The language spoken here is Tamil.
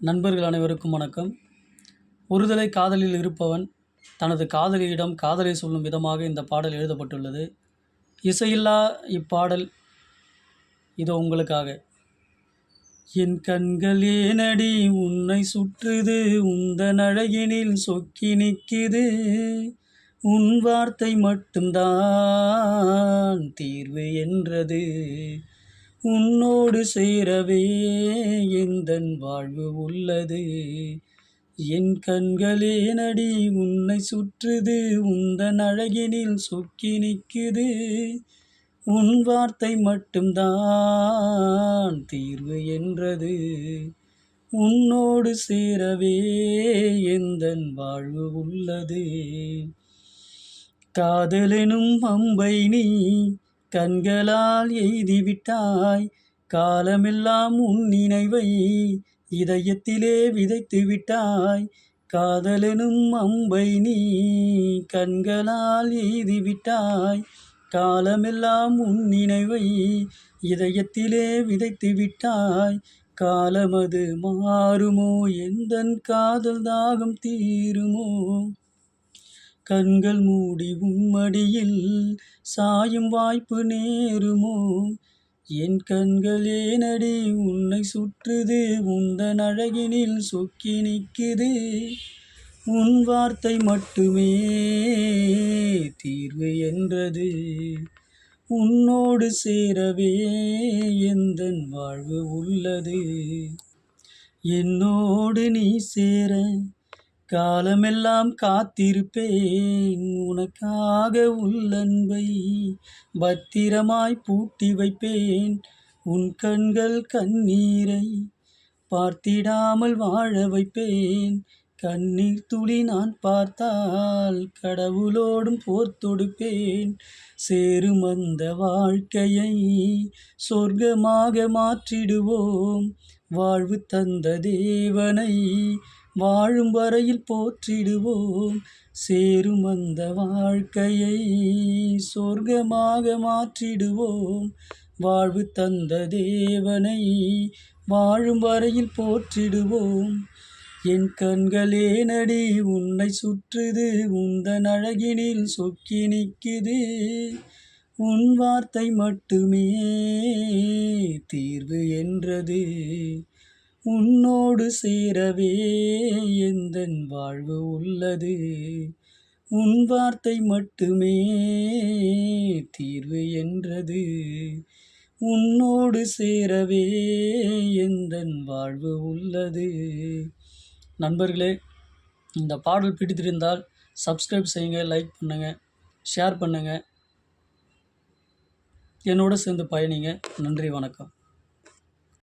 நண்பர்கள் அனைவருக்கும் வணக்கம். ஒருதலை காதலில் இருப்பவன் தனது காதலியிடம் காதலை சொல்லும் விதமாக இந்த பாடல் எழுதப்பட்டுள்ளது. இசையில்லா இப்பாடல் இதோ உங்களுக்காக. என் கண்கள் ஏனடி உன்னை சுற்றுது உந்தன் அழகினில் சொக்கி நிற்குது உன் வார்த்தை மட்டும்தான் தீர்வு என்றது. உன்னோடு சேரவே எந்தன் வாழ்வு உள்ளது? என் கண்களே நடி உன்னை சுற்றுது உந்தன் அழகினில் சொக்கி நிற்குது. உன் வார்த்தை மட்டும்தான் தீர்வு என்றது. உன்னோடு சேரவே எந்தன் வாழ்வு உள்ளது? காதலெனும் அம்பை நீ கண்களால் எய்திவிட்டாய் காலமெல்லாம் உன் நினைவை இதயத்திலே விதைத்து விட்டாய் காதலெனும் அம்பை நீ கண்களால் எய்திவிட்டாய் காலமெல்லாம் உன் நினைவை இதயத்திலே விதைத்து விட்டாய் காலமது மாறுமோ? எந்தன் காதல் தாகம் தீருமோ? கண்கள் மூடி உம்மடியில் சாயும் வாய்ப்பு நேருமோ? என் கண்கள் ஏனடி உன்னை சுற்றுது உந்தன் அழகினில் சொக்கி நிற்குது. உன் வார்த்தை மட்டுமே தீர்வு என்றது. உன்னோடு சேரவே எந்தன் வாழ்வு உள்ளது? என்னோடு நீ சேர காலமெல்லாம் காத்திருப்பேன். உனக்காக உள்ளன்பை பத்திரமாய் பூட்டி வைப்பேன். உன் கண்கள் கண்ணீரை பார்த்திடாமல் வாழ வைப்பேன். கண்ணீர் துளி நான் பார்த்தால் கடவுளோடும் போர் தொடுப்பேன். சேரும் அந்த வாழ்க்கையை சொர்க்கமாக மாற்றிடுவோம். வாழ்வு தந்த தேவனை வாழும் வரையில் போற்றிடுவோம். சேரும் அந்த வாழ்க்கையை சொர்க்கமாக மாற்றிடுவோம். வாழ்வு தந்த தேவனை வாழும் வரையில் போற்றிடுவோம். என் கண்களே நடி உன்னை சுற்றுது உந்தன் அழகினில் சொக்கி நிற்குது. உன் வார்த்தை மட்டுமே தீர்வு என்றது. உன்னோடு சேரவே எந்தன் வாழ்வு உள்ளது? உன் வார்த்தை மட்டுமே தீர்வு என்றது. உன்னோடு சேரவே எந்தன் வாழ்வு உள்ளது? நண்பர்களே இந்த பாடல் பிடித்திருந்தால் சப்ஸ்கிரைப் செய்யுங்க லைக் பண்ணுங்கள் ஷேர் பண்ணுங்கள் என்னோடு சேர்ந்து பயணிங்க. நன்றி வணக்கம்.